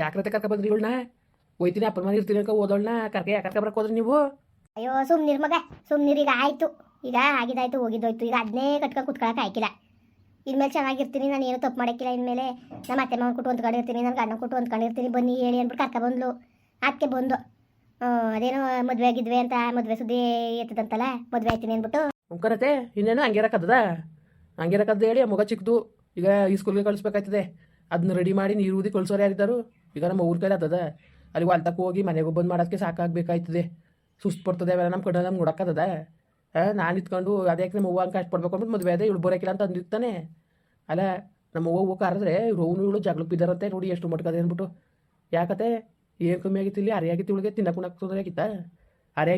ಯಾಕ್ರತೆ ಕರ್ಕ ಬಂದ್ರಿ ಇವಳನ್ನ? ಹೋಯ್ತೀನಿ ಅಪ್ಪನ ಮನೆ ಇರ್ತೀನಿ ಅನ್ಕೊ ಓದೋಳ್ನ ಕರ್ಕ ಯಾಕೆ ಕರ್ಕ ಬರಕ್ ಹೋದ್ರಿ ನೀವು? ಅಯ್ಯೋ ಸುಮ್ನಿರ್ ಮಗ ಸುಮ್ನಿರ್ ಈಗ ಆಯ್ತು. ಈಗ ಆಗಿದಾಯ್ತು ಹೋಗಿದ್ದೋಯ್ತು. ಈಗ ಅದನ್ನೇ ಕಟ್ಕೊಂಡು ಕುತ್ಕೊಳಕ್ ಆಯ್ಕಿಲ್ಲ ಇನ್ಮೇಲೆ ಚೆನ್ನಾಗಿರ್ತೀನಿ ನಾನು ಏನು ತಪ್ಪು ಮಾಡಕ್ಕಿಲ್ಲ ಇನ್ಮೇಲೆ. ನಮ್ಮ ಅತ್ತೆ ಮಾವನ ಕೊಟ್ಟು ಹೊಂದ್ಕೊಂಡಿರ್ತೀನಿ ನನ್ನ ಗಂಡ ಕೊಟ್ಟು ಹೊಂದ್ಕೊಂಡಿರ್ತೀನಿ. ಬನ್ನಿ ಹೇಳಿ ಅಂದ್ಬಿಟ್ಟು ಕರ್ಕ ಬಂದ್ಲು. ಅದಕ್ಕೆ ಬಂದು ಅದೇನೋ ಮದುವೆ ಆಗಿದ್ವಿ ಅಂತ ಮದುವೆ ಸುದ್ದಿ ಎತ್ತದಂತಲ್ಲ ಮದುವೆ ಆಯ್ತೀನಿ ಅಂದ್ಬಿಟ್ಟು. ಕರತೆ ಇನ್ನೇನು ಹಂಗಿರಕ್ಕದ ಹಂಗಿರಕ್ಕದ ಹೇಳಿ ಮಗ ಚಿಕ್ಕದು ಈಗ ಈ ಸ್ಕೂಲ್ಗೆ ಕಳಿಸ್ಬೇಕಾಯ್ತದೆ. ಅದನ್ನ ರೆಡಿ ಮಾಡಿ ನೀರು ಊದಿ ಕಳಿಸೋರು ಯಾರಿದ್ದಾರು? ಈಗ ನಮ್ಮ ಊರ ಕೈಲಿ ಆತದ ಅಲ್ಲಿ ಹೊಲ್ತಕ್ಕೆ ಹೋಗಿ ಮನೆಗೆ ಬಂದು ಮಾಡೋದಕ್ಕೆ ಸಾಕಾಗಬೇಕಾಯ್ತದೆ. ಸುಸ್ತು ಬರ್ತದೆ ಅವೆಲ್ಲ ನಮ್ಮ ಕಡೆ ನಮ್ಗೆ ನೋಡಕ್ಕದ ನಾನು ಇತ್ಕೊಂಡು ಅದಕ್ಕೆ ನಮ್ಮ ಅನ್ಕ ಕಷ್ಟ ಪಡ್ಬೇಕು ಅಂದ್ಬಿಟ್ಟು ಮದುವೆ ಅದೇ ಇವಳು ಬರೋಕಿಲ್ಲ ಅಂತ ಅಂದಿರ್ತಾನೆ ಅಲ್ಲ, ನಮ್ಮ ಹೂವು ಹೋಗಿ ಕರೆದ್ರೆ ರೋನು ಇವಳು ಜಗಳು ಬಿದ್ದಾರಂತೆ ನೋಡಿ ಎಷ್ಟು ಮಟ್ಕದೆ ಅಂದ್ಬಿಟ್ಟು. ಯಾಕತೆ? ಏನು ಕಮ್ಮಿ ಆಗಿತ್ತು ಇಲ್ಲಿ? ಅರೆ ಆಗಿತ್ತು ಇವಳಿಗೆ ತಿನ್ನಕ್ಕೆ ಉಣಕ್ಕೆ ತೊಂದರೆ ಆಗಿತ್ತಾ? ಅರೆ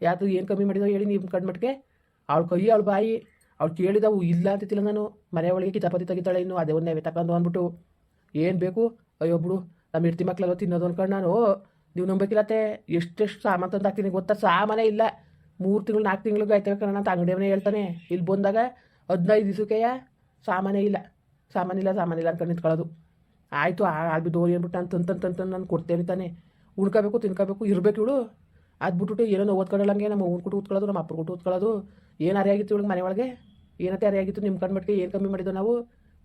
ಯಾತು ಏನು ಕಮ್ಮಿ ಮಾಡಿದೋ ಹೇಳಿ ನೀವು ಕಣ್ಮಟ್ಗೆ ಅವಳ ಕೈ, ಅವಳ ಬಾಯಿ, ಅವ್ಳು ಕೇಳಿದವು ಇಲ್ಲ ಅಂತಿಲ್ಲ ನಾನು. ಮನೆ ಒಳಗೆ ಕಿತಾಪತಿ ತೆಗಿತಾಳೆ ಇನ್ನು ಅದೇ ಒಂದೇ ತಗೊಂಡು ಅಂದ್ಬಿಟ್ಟು. ಏನು ಬೇಕು? ಅಯ್ಯೋ ಬಿಡು ನಮ್ಮ ಇರ್ತಿ ಮಕ್ಕಳೆಲ್ಲ ತಿನ್ನೋದು ಅನ್ಕೊಂಡು ನಾನು, ನೀವು ನಂಬೇಕಿಲ್ಲತ್ತೆ ಎಷ್ಟೆಷ್ಟು ಸಾಮಾನು ತಂದು ಹಾಕ್ತೀನಿ ಗೊತ್ತಾ? ಸಾಮಾನೇ ಇಲ್ಲ. ಮೂರು ತಿಂಗಳು, ನಾಲ್ಕು ತಿಂಗಳಿಗೆ ಆಯ್ತವೆ ಕಣ ಅಂತ ಅಂಗಡಿಯವನೇ ಹೇಳ್ತಾನೆ. ಇಲ್ಲಿ ಬಂದಾಗ ಹದಿನೈದು ದಿವಸಕ್ಕೆಯ ಸಾಮಾನೇ ಇಲ್ಲ. ಸಾಮಾನಿಲ್ಲ ಸಾಮಾನಿಲ್ಲ ಅಂತ ನಿಂತ್ಕೊಳ್ಳೋದು. ಆಯಿತು ಆಗಿ ದೋರಿ ಅಂದ್ಬಿಟ್ಟು ನಾನು ತಂತ ತಂದು ತಂದು ನಾನು ಕೊಡ್ತೇನೆ ತಾನೆ. ಉಣ್ಕೋಬೇಕು, ತಿನ್ಕೋಬೇಕು, ಇರಬೇಕು ಇವಳು. ಅದು ಬಿಟ್ಬಿಟ್ಟು ಏನೋ ಓದ್ಕೊಳ್ಳಂಗೆ ನಮ್ಮ ಊರು ಕೊಟ್ಟು ಕೂತ್ಕೊಳ್ಳೋದು ನಮ್ಮ ಅಪ್ಪ ಕೊಟ್ಟು ಕೂತ್ಕೊಳ್ಳೋದು ಏನು ಅರಿಯಾಗಿತ್ತು ಇವಳಿಗೆ ಮನೆ ಒಳಗೆ ಏನತ್ತೆ ಅರಿಯಾಗಿತ್ತು ನಿಮ್ಮ ಕಣ್ಮಟ್ಟಿಗೆ ಏನು ಕಮ್ಮಿ ಮಾಡಿದ್ದು ನಾವು?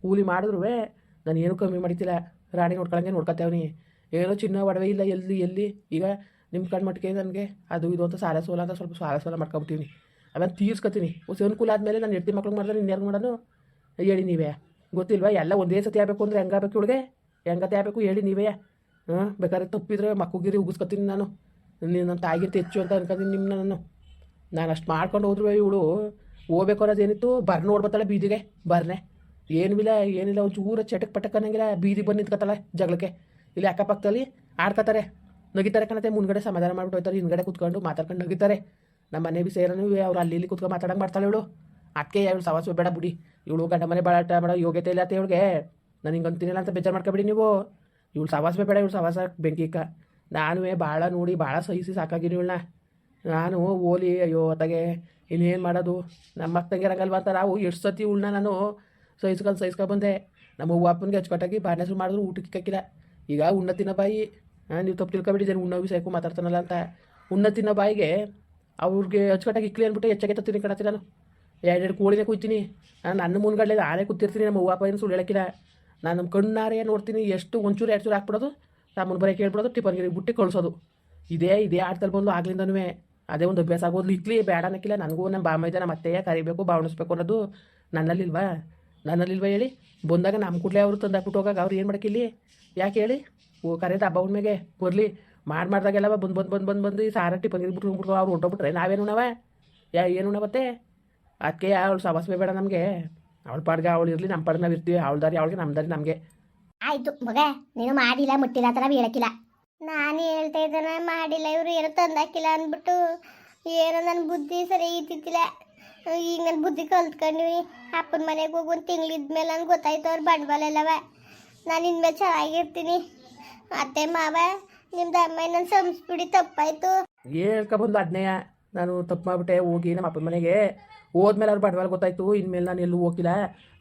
ಕೂಲಿ ಮಾಡಿದ್ರು ನಾನು ಏನು ಕಮ್ಮಿ ಮಾಡಿತಿಲ್ಲ ರಾಣಿ ನೋಡ್ಕೊಳಂಗೆ ನೀ. ಏನೋ ಚಿನ್ನ ಒಡವೆ ಇಲ್ಲ ಎಲ್ಲಿ ಎಲ್ಲಿ? ಈಗ ನಿಮ್ಮ ಕಡೆ ಮಟ್ಟಿಗೆ ನನಗೆ. ಅದು ಇದು ಅಂತ ಸಾಲ ಸೋಲ ಅಂತ ಸ್ವಲ್ಪ ಸಾಲ ಸೋಲ ಮಾಡ್ಕೊಬಿಟ್ಟಿವ್ನಿ ಆಮೇಲೆ ತೀರ್ಸ್ಕೊತೀನಿ ಅನುಕೂಲ ಆದಮೇಲೆ ನಾನು ಹೆಡ್ತಿ ಮಕ್ಳಿಗೆ ಮಾಡಿದ್ರೆ ಇನ್ಯಾರು ಮಾಡೋನು? ಹೇಳಿ ನೀವೇ. ಗೊತ್ತಿಲ್ವಾ? ಎಲ್ಲ ಒಂದೇ ಸತಿ ಆಗಬೇಕು ಅಂದರೆ ಹೆಂಗಾಗಬೇಕು ಇವಳಿಗೆ? ಹೆಂಗತೆ ಆಗಬೇಕು ಹೇಳಿ ನೀವೇ. ಹಾಂ ಬೇಕಾದ್ರೆ ತಪ್ಪಿದ್ರೆ ಮಕ್ಕಳಿಗಿರಿ ಉಗಿಸ್ಕೊತೀನಿ ನಾನು. ನೀನು ನನ್ನ ತಾಯಿಗಿಂತ ಹೆಚ್ಚು ಅಂತ ಅನ್ಕೋತೀನಿ ನಿಮ್ಮ ನಾನು ನಾನು ಅಷ್ಟು ಮಾಡ್ಕೊಂಡು ಹೋದ್ರು ಇವಳು. ಹೋಗ್ಬೇಕು ಅನ್ನೋದೇನಿತ್ತು ಬರ್ ನೋಡ್ಬತ್ತಾಳೆ ಬೀದಿಗೆ. ಬರ್ನೆ. ಏನೂ ಏನಿಲ್ಲ ಒಂದು ಚೂರ ಚಟಕ್ ಪಟಕ್ ಅನ್ನಂಗಿಲ್ಲ ಬೀದಿ ಬಂದು ನಿಂತ್ಕತ್ತಲ್ಲ ಜಗಳಕ್ಕೆ. ಇಲ್ಲಿ ಅಕ್ಕಪಕ್ಕದಲ್ಲಿ ಆಡ್ಕತ್ತಾರೆ ನಗಿತಾರೆ ಕಣತೆ, ಮುಂದ್ಗಡೆ ಸಮಾಧಾನ ಮಾಡ್ಬಿಟ್ಟು ಹೋಯ್ತಾರೆ ಹಿಂದ್ಗಡೆ ಕುತ್ಕೊಂಡು ಮಾತಾಡ್ಕೊಂಡು ನಗಿತಾರೆ. ನಮ್ಮ ಮನೆ ಬಿ ಸೇರನು ಅವ್ರು ಅಲ್ಲಿ ಇಲ್ಲಿ ಕುತ್ಕೊಂಡು ಮಾತಾಡಂಗೆ ಮಾಡ್ತಾಳೆ ಇವಳು. ಅದಕ್ಕೆ ಇವಳು ಸವಾಸ ಬೇಡ ಬಿಡಿ. ಇವಳು ಗಂಡ ಮನೆ ಬಾಳಾಟ ಮಾಡೋ ಯೋಗ್ಯತೆ ಇಲ್ಲ ಅಂತ ಇವಳಿಗೆ. ನಾನು ಹಿಂಗೆ ಅಂತೀನಿಲ್ಲ ಅಂತ ಬೇಜಾರು ಮಾಡ್ಕೊಬಿಡಿ ನೀವು. ಇವಳು ಸವಾಸ ಬೇಡ, ಇವಳು ಸವಾಸ ಬೆಂಕಿಕ್ಕ ನಾನು ಭಾಳ ನೋಡಿ ಭಾಳ ಸಹಿಸಿ ಸಾಕಾಗಿನಿ ಇವಳನ್ನ ನಾನು ಓಲಿ, ಅಯ್ಯೋ, ಅತ್ತಗೆ, ಇನ್ನೇನು ಮಾಡೋದು? ನಮ್ಮ ಅಕ್ಕಂಗಿರಂಗಲ್ವ ಅಂತ ನಾವು ಎಷ್ಟು ಸತಿ ಇವಳನ್ನ ನಾನು ಸಹಿಸ್ಕೊಂಡು ಸಹಿಸ್ಕೊಂಡು ಬಂದೆ. ನಮ್ಮ ಅವ್ವ ಅಪ್ಪನಿಗೆ ಅಚ್ಚುಕಟ್ಟಾಗಿ ಮಾಡಿದ್ರು, ಊಟಕ್ಕೆ ಕಕ್ಕಿಲ್ಲ ಈಗ ಉಣ್ಣ ಬಾಯಿ. ನೀವು ತಪ್ಪು ತಿಳ್ಕೊಬಿಟ್ಟಿದ್ದೇನೆ ಉಣ್ಣವಿ ಸೈಕು ಮಾತಾಡ್ತಾನಲ್ಲ ಅಂತ. ಉಣ್ಣ ಬಾಯಿಗೆ ಅವ್ರಿಗೆ ಅಚ್ಚುಕಟ್ಟಾಗಿ ಇಕ್ಲಿ ಅಂದ್ಬಿಟ್ಟು ಹೆಚ್ಚಾಗೆ ತಿನ್ನ ಕಡತಿ ನಾನು ಎರಡೆರಡು ಕೋಳಿನೇ ಕುಯ್ತೀನಿ. ನಾನು ನನ್ನ ಮುಂದ್ಗಡೆ ಆನೆ ಕೂತಿರ್ತೀನಿ ನಮ್ಮ ಅವ್ವ ಅಪ್ಪ ಏನು ಸುಳ್ಳು ಹೇಳಕ್ಕಿಲ್ಲ. ನಾನು ನಮ್ಮ ಕಣ್ಣಾರೆ ನೋಡ್ತೀನಿ, ಎಷ್ಟು ಒಂಚೂರು, ಎರಡು ಚೂರು ಹಾಕ್ಬಿಡೋದು ಸಾಮಾನು ಬರೀ ಕೇಳ್ಬಿಡೋದು, ಟಿಫನ್ಗೆ ಬುಟ್ಟಿ ಕಳಿಸೋದು. ಇದೇ ಇದೇ ಆಡ್ತಲ್ಲಿ ಬಂದು ಆಗ್ಲಿಂದನೂ ಅದೇ ಒಂದು ಅಭ್ಯಾಸ ಆಗೋದು ಇಕ್ಲಿ, ಬೇಡ ಅನ್ನಕ್ಕಿಲ್ಲ. ನನಗೂ ನಮ್ಮ ಬಾಮ ಇದೆ ನಮ್ಮ ಅತ್ತೆಯ ಕರಿಬೇಕು ಭಾವಣಿಸ್ಬೇಕು ಅನ್ನೋದು ನನ್ನಲ್ಲಿಲ್ವಾ? ನನ್ನಲ್ಲಿಲ್ವಾ ಹೇಳಿ? ಬಂದಾಗ ನಮ್ಮ ಕೂಡಲೇ ಅವರು ತಂದಾಕ್ಬಿಟ್ಟು ಹೋಗಾಗ ಅವ್ರು ಏನು ಮಾಡೋಕ್ಕಿಲ್ಲಿ ಯಾಕೆ ಹೇಳಿ? ಓ ಕರೆದ ಹಬ್ಬ ಮೇಲೆ ಬರಲಿ. ಮಾಡಿ ಮಾಡಿದಾಗೆಲ್ಲ ಬಂದು ಬಂದು ಬಂದು ಬಂದು ಬಂದು ಈ ಸಾರ ಟಿಫನ್ಗೆ ಬಿಟ್ಟು ಬಿಟ್ಟು ಅವ್ರು ಹೊಂಟೋಗ್ಬಿಟ್ರೆ. ನಾವೇನು ಉಣವ? ಯಾ, ಏನು ಉಣವತ್ತೆ ಅದಕ್ಕೆ ಅವಳು ಸವಾಸವೇ ಬೇಡ ನಮಗೆ. ಅವಳ ಪಾಡ್ಗೆ ಅವಳು ಇರಲಿ, ನಮ್ಮ ಪಾಡ್ಗೆ ನಾವು ಇರ್ತೀವಿ. ಅವಳ ದಾರಿ ಅವಳಿಗೆ ನಮ್ಮ ದಾರಿ ನಮಗೆ. ಆಯಿತು, ಮಗ, ನೀನು ಮಾಡಿಲ್ಲ, ಮುಟ್ಟಿಲ್ಲ ಅಂತ ಥರ ಹೇಳಕ್ಕಿಲ್ಲ. ನಾನು ಹೇಳ್ತಾ ಇದ್ದಾನೆ ಮಾಡಿಲ್ಲ, ಇವರು ಏನೋ ತಂದಾಕಿಲ್ಲ ಅಂದ್ಬಿಟ್ಟು ಏನೋ ನನ್ನ ಬುದ್ಧಿ ಸರಿ ಇದ್ದಿದ್ದಿಲ್ಲ ಈಗ ನನ್ನ ಬುದ್ಧಿ ಕಲ್ತ್ಕೊಂಡ್ವಿ. ಅಪ್ಪನ ಮನೆಗೆ ಹೋಗಿ ಒಂದು ತಿಂಗಳಿದ್ಮೇಲೆ ನಂಗೆ ಗೊತ್ತಾಯ್ತು ಅವ್ರ ಬಂಡವಾಳ ಎಲ್ಲವ ನಾನು ಇನ್ಮೇಲೆ ಚೆನ್ನಾಗಿರ್ತೀನಿ. ಅತ್ತೆ, ಮಾವ, ನಿಮ್ದು ಅಮ್ಮ ನನ್ನ ಸಂಸ್ಬಿಡಿ ತಪ್ಪಾಯ್ತು. ಹೇಳ್ಕೊಬಂದು ಅದನ್ನೇ ನಾನು ತಪ್ಪು ಮಾಡಿಬಿಟ್ಟೆ, ಹೋಗಿ ನಮ್ಮ ಅಪ್ಪನ ಮನೆಗೆ. ಹೋದ್ಮೇಲೆ ಅವ್ರು ಬಂಡವಾಳ ಗೊತ್ತಾಯ್ತು, ಇನ್ಮೇಲೆ ನಾನು ಎಲ್ಲೂ ಹೋಗಿಲ್ಲ.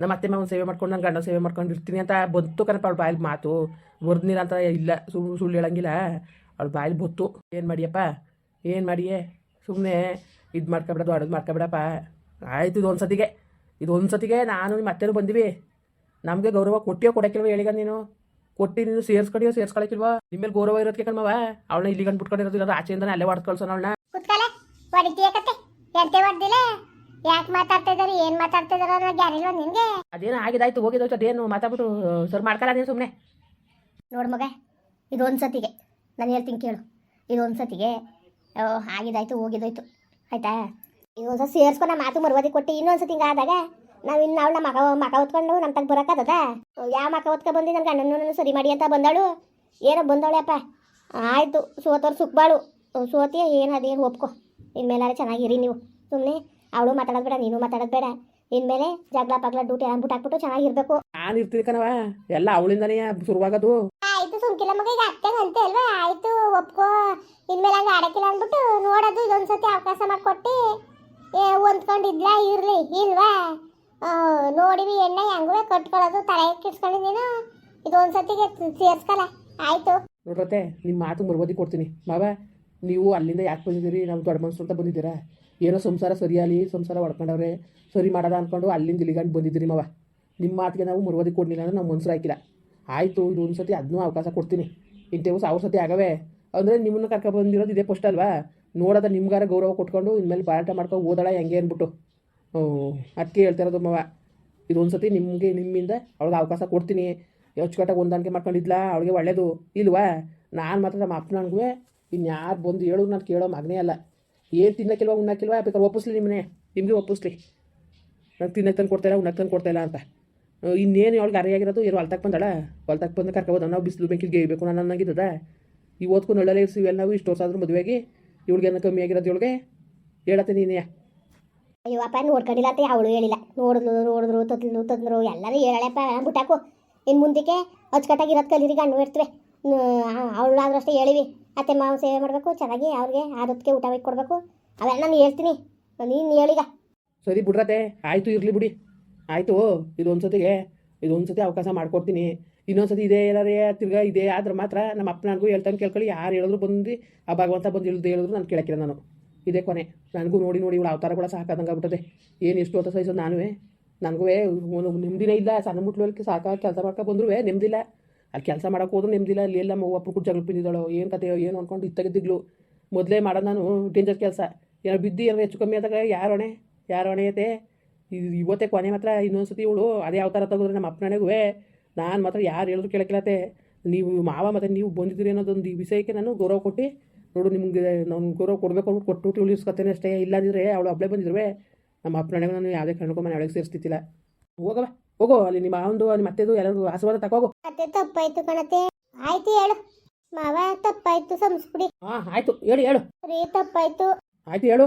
ನಮ್ಮ ಅತ್ತೆ, ಮಾವನ ಸೇವೆ ಮಾಡ್ಕೊಂಡು ನಾನು ಗಂಡ ಸೇವೆ ಮಾಡ್ಕೊಂಡು ಇರ್ತೀನಿ ಅಂತ ಬಂತು ಕಣಪ್ಪ ಅವ್ಳ ಬಾಯಲ್ಲಿ ಮಾತು. ಬರ್ದಿಲ್ಲ ಅಂತ ಇಲ್ಲ ಸುಳ್ಳು ಸುಳ್ಳು ಹೇಳಂಗಿಲ್ಲ. ಅವ್ಳ ಬಾಯಲ್ಲಿ ಬತ್ತು. ಏನು ಮಾಡಿಯಪ್ಪ? ಏನು ಮಾಡಿಯೇ? ಸುಮ್ಮನೆ ಇದು ಮಾಡ್ಕೊಬಿಡೋದು ದೊಡ್ಡದು ಮಾಡ್ಕೊಬಿಡಪ್ಪ. ಆಯ್ತು ಇದು ಒಂದು ಸತಿಗೆ. ಇದು ಒಂದು ಸತಿಗೆ ನಾನು ನಿಮ್ಮ ಅತ್ತೆನೂ ಬಂದಿವಿ. ನಮಗೆ ಗೌರವ ಕೊಟ್ಟಿಯೋ ಕೊಡಕ್ಕಿಲ್ವ ಹೇಳಿಗ ನೀನು? ಕೊಟ್ಟಿ ನೀನು ಸೇರ್ಸ್ಕೊಂಡಿಯೋ ಸೇರ್ಸ್ಕೊಳಕ್ಕಿಲ್ವ? ನಿಮ್ಮೇಲೆ ಗೌರವ ಇರೋದಕ್ಕೆ ಕಣ್ಮವ ಅವಳನ್ನ ಇಲ್ಲಿಗೆ ಅಂದ್ಬಿಟ್ಕೊಂಡಿರೋದು ಇರೋದು ಆಚೆಯಿಂದನೇ ಅಲ್ಲೇ ಹೊಡೆದು ಕಳ್ಸೋಣ ಅವಳನ್ನ. ಕುತ್ಕಲೆ ಹೊಡಿತೀಯ ಕತೆ. ಎಂತೆ ಹೊಡ್ದಿಲ್ಲ ಯಾಕೆ ಮಾತಾಡ್ತಾ ಇದ್ದಾರೆ ಏನು ಮಾತಾಡ್ತಾ ಇದಾರೆ ಅನ್ನೋ ಗ್ಯಾರಿಲ್ವ ನಿನಗೆ? ಅದೇನು ಆಗಿದಾಯ್ತು ಹೋಗಿದೋಯ್ತು ಅದೇನು ಮಾತಾಡ್ಬಿಟ್ಟು ಸರ್ ಮಾಡ್ಕೊಳ್ಳ ನೀನು ಸುಮ್ಮನೆ ನೋಡು ಮಗ ಇದು ಒಂದು ಸತಿಗೆ. ನಾನು ಹೇಳ್ತೀನಿ ಕೇಳು. ಇದು ಒಂದು ಸತಿಗೆ ಓ, ಆಗಿದಾಯ್ತು ಹೋಗಿದೋಯ್ತು. ಆಯ್ತಾ? ಈಗ ಒಂದ್ಸಲ ಸೇರಿಸ್ಕೊಂಡು ಮಾತು ಮರುವಾದಿ ಕೊಟ್ಟು ಇನ್ನೊಂದ್ಸತಿ ಹಿಂಗೆ ಆದಾಗ ನಾವು ಇನ್ನು ಅವಳ ಮಕ ಮಕ ಹೊತ್ಕೊಂಡು ನಮ್ಮ ತಗ ಬರೋಕ್ಕದ ಯಾವ ಮಗ ಹೊತ್ಕೊ ಬಂದು? ನನ್ನ ಗಂಡನೂ ಸರಿ ಮಾಡಿ ಅಂತ ಬಂದಳು. ಏನೋ ಬಂದವಳೆಪ್ಪ ಆಯಿತು. ಸೋತವ್ರು ಸುಕ್ಬಾಳು. ಸೋತಿ, ಏನು ಅದೇನು ಒಪ್ಕೊ. ಇನ್ಮೇಲಾರೆ ಚೆನ್ನಾಗಿರಿ ನೀವು. ಸುಮ್ಮನೆ ಅವಳು ಮಾತಾಡೋದು ಬೇಡ, ನೀನು ಮಾತಾಡೋದು ಬೇಡ. ಇನ್ಮೇಲೆ ಜಗಳ ಪಗ್ಲ ಡ್ಯೂಟಿ ಅಂದ್ಬಿಟ್ಟು ಹಾಕ್ಬಿಟ್ಟು ಚೆನ್ನಾಗಿರ್ಬೇಕು. ನಾನು ಇರ್ತೀನಿ ಕಣವ ಎಲ್ಲ ಅವಳಿಂದನೇ ಶುರುವಾಗೋದು. ಸುಮ್ಕಿಲ್ಲ ಮಗ, ಈಗ ಅಂತ ಅಲ್ವಾ? ಆಯ್ತು, ಒಪ್ಕೋ. ಇನ್ಮೇಲೆ ಹಂಗೆ ಆಡಕ್ಕಿಲ್ಲ ಅಂದ್ಬಿಟ್ಟು ನೋಡೋದು, ಇದೊಂದ್ಸತಿ ಅವಕಾಶ ಮಾಡಿಕೊಟ್ಟು ಹೊಂದ್ಕೊಂಡಿದ್ಲ ಇರ್ಲಿ ಇಲ್ವಾ? ನೋಡಿವಿ, ಎಣ್ಣೆ ಹೆಂಗುವೆ ಕಟ್ಕೊಳ್ಳೋದು, ತಲೆ ಕಿಡ್ಸ್ಕೊಂಡು ನೀನು. ಇದೊಂದ್ಸತಿಗೆ ಸೇರ್ಸ್ಕಲ್ಲ. ಆಯ್ತು. ನೋಡ್ರತೆ ನಿಮ್ಮ ಮಾತು ಮರುವದಿ ಕೊಡ್ತೀನಿ. ಮಾವ, ನೀವು ಅಲ್ಲಿಂದ ಯಾಕೆ ಬಂದಿದ್ದೀರಿ? ನಾವು ದೊಡ್ಡ ಮನಸ್ಸು ಅಂತ ಬಂದಿದ್ದೀರಾ? ಏನೋ ಸಂಸಾರ ಸರಿಯಾಲಿ ಸಂಸಾರ ಹೊಡ್ಕೊಂಡವ್ರೆ ಸರಿ ಮಾಡೋದ ಅಂದ್ಕೊಂಡು ಅಲ್ಲಿಂದ ಇಲ್ಲಿಗಂಡು ಬಂದಿದ್ದೀರಿ ಮಾವ. ನಿಮ್ಮ ಮಾತಿಗೆ ನಾವು ಮುರ್ವದಿ ಕೊಡಲಿಲ್ಲ ಅಂದ್ರೆ ನಾವು ಮನ್ಸರು ಹಾಕಿಲ್ಲ. ಆಯಿತು, ಇದು ಒಂದು ಸತಿ ಅದನ್ನೂ ಅವಕಾಶ ಕೊಡ್ತೀನಿ. ಇಂಥವು ಸಾವಿರ ಸತಿ ಆಗವೆ. ಅಂದರೆ ನಿಮ್ಮನ್ನು ಕರ್ಕೊಂಡು ಬಂದಿರೋದು ಇದೇ ಪೋಸ್ಟ್ ಅಲ್ವಾ? ನೋಡೋದ ನಿಮ್ಗಾರ ಗೌರವ ಕೊಟ್ಕೊಂಡು ಇನ್ಮೇಲೆ ಪಾರಾಟ ಮಾಡ್ಕೊಂಡು ಓದಾಳ ಹೆಂಗೆ ಅಂದ್ಬಿಟ್ಟು. ಅದಕ್ಕೆ ಹೇಳ್ತಾ ಇರೋದು ಮಾವ. ಇದೊಂದು ಸತಿ ನಿಮಗೆ, ನಿಮ್ಮಿಂದ ಅವ್ಳಿಗೆ ಅವಕಾಶ ಕೊಡ್ತೀನಿ. ಅಚ್ಚುಕಟ್ಟಾಗಿ ಹೊಂದಾಣಿಕೆ ಮಾಡ್ಕೊಂಡಿದ್ಲಾ? ಅವಳಿಗೆ ಒಳ್ಳೇದು. ಇಲ್ವಾ? ನಾನು ಮಾತ್ರ ನಮ್ಮ ಅಪ್ಪನನ್ಗೂ ಇನ್ಯಾರು ಬಂದು ಹೇಳು ನಾನು ಕೇಳೋ ಮಗನೇ ಅಲ್ಲ. ಏನು ತಿನ್ನಕ್ಕಿಲ್ವಾ ಉಣ್ಣಾಕಿಲ್ವಾ ಬೇಕಾದ್ರೆ ಒಪ್ಪಿಸ್ಲಿ ನಿಮ್ಮನೆ ನಿಮಗೆ ಒಪ್ಪಿಸ್ಲಿ. ನಂಗೆ ತಿನ್ನಕ್ಕೆ ತಂದು ಕೊಡ್ತಾಯಿಲ್ಲ ಉಣ್ಣಕ್ಕೆ ತಂದು ಕೊಡ್ತಾಯಿಲ್ಲ ಅಂತ. ಇನ್ನೇನು ಅವಳಿಗೆ ಆಗಿರೋದು? ಏನು ಹೊಲ್ತಕ್ಕೆ ಬಂದಳ? ಹೊಲ್ತಕ್ಕೆ ಬಂದು ಕರ್ಕೊಬೋದು ನಾವು ಬಿಸಿಲು ಬೆಂಕಿಗೆ ಗೇಯ್ಬೇಕು ನಾನು ಅನ್ನಂಗಿದ್ದದ ಈ ಓದ್ಕೊಂಡು ಒಳ್ಳೆ ಇರ್ಸಿವೆಲ್ಲ ನಾವು ಇಷ್ಟು ವರ್ಷ ಆದ್ರೂ ಮದುವೆಗೆ ಇವಳಿಗೆ ಏನೋ ಕಮ್ಮಿ ಆಗಿರೋದು ಇವಳಿಗೆ? ಹೇಳತ್ತೆ ನೀನೇ. ಅಯ್ಯೋ ಅಪ್ಪ ನೋಡ್ಕೊಂಡಿಲ್ಲ ಅಂತ ಅವಳು ಹೇಳಿಲ್ಲ. ನೋಡಿದ್ಲು ನೋಡಿದ್ರು ತದ್ಲು ತಂದ್ರು ಎಲ್ಲರೂ ಹೇಳಪ್ಪ ಬಿಟ್ಟಾಕು ಇನ್ನು ಮುಂದಕ್ಕೆ ಅಚ್ಚುಕಟ್ಟಾಗಿರೋದು ಕಲೀರಿ ಗಣ್ಣು ಇರ್ತವೆ. ಅವಳಾದ್ರೂ ಅಷ್ಟೇ ಹೇಳಿವಿ. ಅತ್ತೆ ಮಾವು ಸೇವೆ ಮಾಡಬೇಕು ಚೆನ್ನಾಗಿ ಅವ್ರಿಗೆ ಆದಕ್ಕೆ ಊಟ ಕೊಡಬೇಕು. ಅವೆಲ್ಲ ನಾನು ಹೇಳ್ತೀನಿ. ನೀನು ಹೇಳಿಗ. ಸರಿ ಬಿಡ್ರತೆ ಆಯಿತು ಇರಲಿ ಬಿಡಿ. ಆಯಿತು ಇದೊಂದು ಸತಿಗೆ ಇದೊಂದು ಸತಿ ಅವಕಾಶ ಮಾಡಿಕೊಡ್ತೀನಿ. ಇನ್ನೊಂದು ಸತಿ ಇದೇ ಏನಾರೇ ತಿರ್ಗಾ ಇದೇ ಆದ್ರೆ ಮಾತ್ರ ನಮ್ಮ ಅಪ್ಪ ನನಗೂ ಹೇಳ್ತಾನೆ ಕೇಳ್ಕೊಳ್ಳಿ. ಯಾರು ಹೇಳಿದ್ರು ಬಂದು ಆ ಭಗವಂತ ಬಂದು ಇಳ್ದು ಹೇಳಿದ್ರು ನಾನು ಕೇಳಕ್ಕಿಲ್ಲ ನಾನು. ಇದೇ ಕೊನೆ. ನನಗೂ ನೋಡಿ ನೋಡಿ ಇವಳು ಅವತಾರ ಕೂಡ ಸಾಕಾದಂಗೆ ಆಗ್ಬಿಟ್ಟದೆ. ಏನು ಎಷ್ಟು ಹೊತ್ತ ಸಹಿಸೋದು ನಾನು ನನಗೂ ಒಂದು ನೆಮ್ಮದಿನೇ ಇಲ್ಲ. ಸಣ್ಣ ಮುಟ್ಲಕ್ಕೆ ಸಾಕಾಗಿ ಕೆಲಸ ಮಾಡ್ಕೊ ಬಂದ್ರು ನೆಮ್ಮದಿಲ್ಲ. ಅಲ್ಲಿ ಕೆಲಸ ಮಾಡೋಕೆ ಹೋದ್ರೂ ನೆಮ್ಮದಿಲ್ಲ. ಅಲ್ಲಿ ಎಲ್ಲ ಒಬ್ಬರು ಕೂಡ ಜಗಳ ಬಿದ್ದಿದ್ದಾಳು ಏನು ಕತೆ, ಏನು ಅಂದ್ಕೊಂಡು ಇತ್ತಾಗಿದ್ದಿಗ್ಲು ಮೊದಲೇ ಮಾಡೋದು ನಾನು ಡೇಂಜರ್ ಕೆಲಸ. ಏನೋ ಬಿದ್ದು, ಏನೋ ಹೆಚ್ಚು ಕಮ್ಮಿ ಆದಾಗ, ಯಾರು ಹೊಣೆ? ಯಾರು ಹೊಣೆ ಐತೆ ಇವತ್ತೇ ಕೊನೆ ಮಾತ್ರ ಇನ್ನೊಂದು ಸತಿ ಇವಳು ಅದೇ ಅವತಾರ ತೆಗೆದ್ರೆ ನಮ್ಮ ಅಪ್ಪನನೆಗೂ ನಾನು ಮಾತ್ರ ಯಾರು ಹೇಳಿದ್ರು ಕೇಳಕ್ಕಿಲ್ಲತ್ತೆ ನೀವು ಮಾವ ಮತ್ತು ನೀವು ಬಂದಿದ್ದೀರಿ ಅನ್ನೋದೊಂದು ಈ ವಿಷಯಕ್ಕೆ ನಾನು ಗೌರವ ಕೊಟ್ಟು ನೋಡು ನಿಮಗೆ ನಾನು ಗೌರವ ಕೊಡಬೇಕು ಅಂದ್ಬಿಟ್ಟು ಕೊಟ್ಟು ಉಳಿಸ್ಕೊತೇನೆ ಅಷ್ಟೇ. ಇಲ್ಲದಿದ್ರೆ ಅವಳು ಒಬ್ಬಳೇ ಬಂದಿರುವೆ ನಮ್ಮ ಅಪ್ಪನನೆಗೂ ನಾನು ಯಾವುದೇ ಕಾರಣಕ್ಕೂ ಮನೆ ಒಳಗೆ ಸೇರಿಸ್ತಿಲ್ಲ ಹೋಗವ ಹೋಗೋ ಅಲ್ಲಿ ನಿಮ್ಮ ಮಾವಂದು ನಿಮ್ಮ ಅತ್ತೆದು ಎಲ್ಲರೂ ಆಶೀರ್ವಾದ ತಗೋಗು ಅತ್ತೆ ತಪ್ಪಾಯ್ತು ಕಣತೆ ಆಯ್ತು ಹೇಳು. ಮಾವ ತಪ್ಪಾಯ್ತು ಸಂಸ್ಕೃತಿ. ಹಾಂ ಆಯ್ತು ಹೇಳಿ ಹೇಳು. ರೀ ತಪ್ಪಾಯ್ತು. ಆಯ್ತು ಹೇಳು.